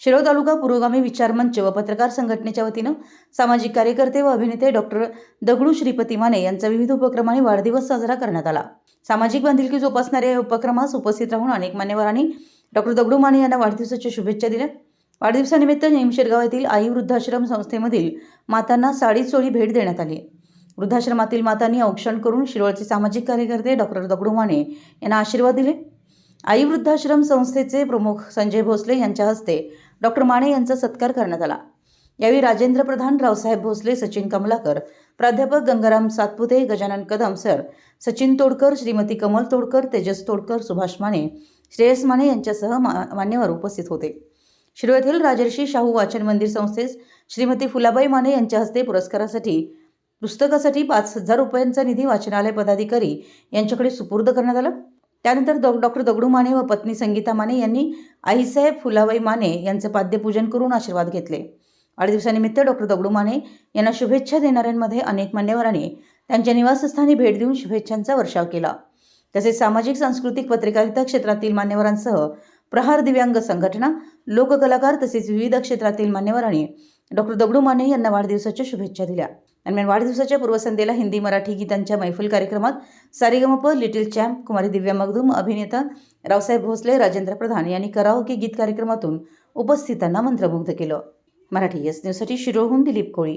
शिरोळ तालुका पुरोगामी विचार मंच व पत्रकार संघटनेच्या वतीनं सामाजिक कार्यकर्ते व अभिनेते डॉक्टर दगडू श्रीपती माने यांचा विविध उपक्रमाने वाढदिवस साजरा करण्यात आला. सामाजिक बांधिलकी जोपासणाऱ्या या उपक्रमास उपस्थित राहून अनेक मान्यवरांनी डॉक्टर दगडू माने यांना वाढदिवसाच्या शुभेच्छा दिल्या. वाढदिवसानिमित्त निमशेरगाव येथील आई वृद्धाश्रम संस्थेमधील मातांना साडी चोळी भेट देण्यात आली. वृद्धाश्रमातील मातांनी औक्षण करून शिरोळचे सामाजिक कार्यकर्ते डॉक्टर दगडू माने यांना आशीर्वाद दिले. आई वृद्धाश्रम संस्थेचे प्रमुख संजय भोसले यांच्या हस्ते डॉक्टर माने यांचा सत्कार करण्यात आला. यावेळी राजेंद्र प्रधान रावसाहेब भोसले सचिन कमलाकर प्राध्यापक गंगाराम सातपुते गजानन कदम सर सचिन तोडकर श्रीमती कमल तोडकर तेजस तोडकर सुभाष माने श्रेयस माने यांच्यासह मा मान्यवर उपस्थित होते. शिरो येथील राजर्षी शाहू वाचन मंदिर संस्थेस श्रीमती फुलाबाई माने यांच्या हस्ते पुरस्कारासाठी पुस्तकासाठी पाच हजार रुपयांचा निधी वाचनालय पदाधिकारी यांच्याकडे सुपूर्द करण्यात आला. त्यानंतर डॉ डॉक्टर दगडू माने व पत्नी संगीता माने यांनी आईसाहेब फुलाबाई माने यांचं पाद्यपूजन करून आशीर्वाद घेतले. वाढदिवसानिमित्त डॉक्टर दगडू माने यांना शुभेच्छा देणाऱ्यांमध्ये अनेक मान्यवरांनी त्यांच्या निवासस्थानी भेट देऊन शुभेच्छांचा वर्षाव केला. तसेच सामाजिक सांस्कृतिक पत्रकारिता क्षेत्रातील मान्यवरांसह प्रहार दिव्यांग संघटना लोककलाकार तसेच विविध क्षेत्रातील मान्यवरांनी डॉक्टर दगडू माने यांना वाढदिवसाच्या शुभेच्छा दिल्या. दरम्यान वाढदिवसाच्या पूर्वसंध्येला हिंदी मराठी गीतांच्या मैफल कार्यक्रमात सारेगमप लिटिल चॅम्प कुमारी दिव्या मगदूम अभिनेता रावसाहेब भोसले राजेंद्र प्रधान यांनी कराओके गीत कार्यक्रमातून उपस्थितांना मंत्रमुग्ध केलं. मराठी एस न्यूजसाठी शिरोहून दिलीप कोळी.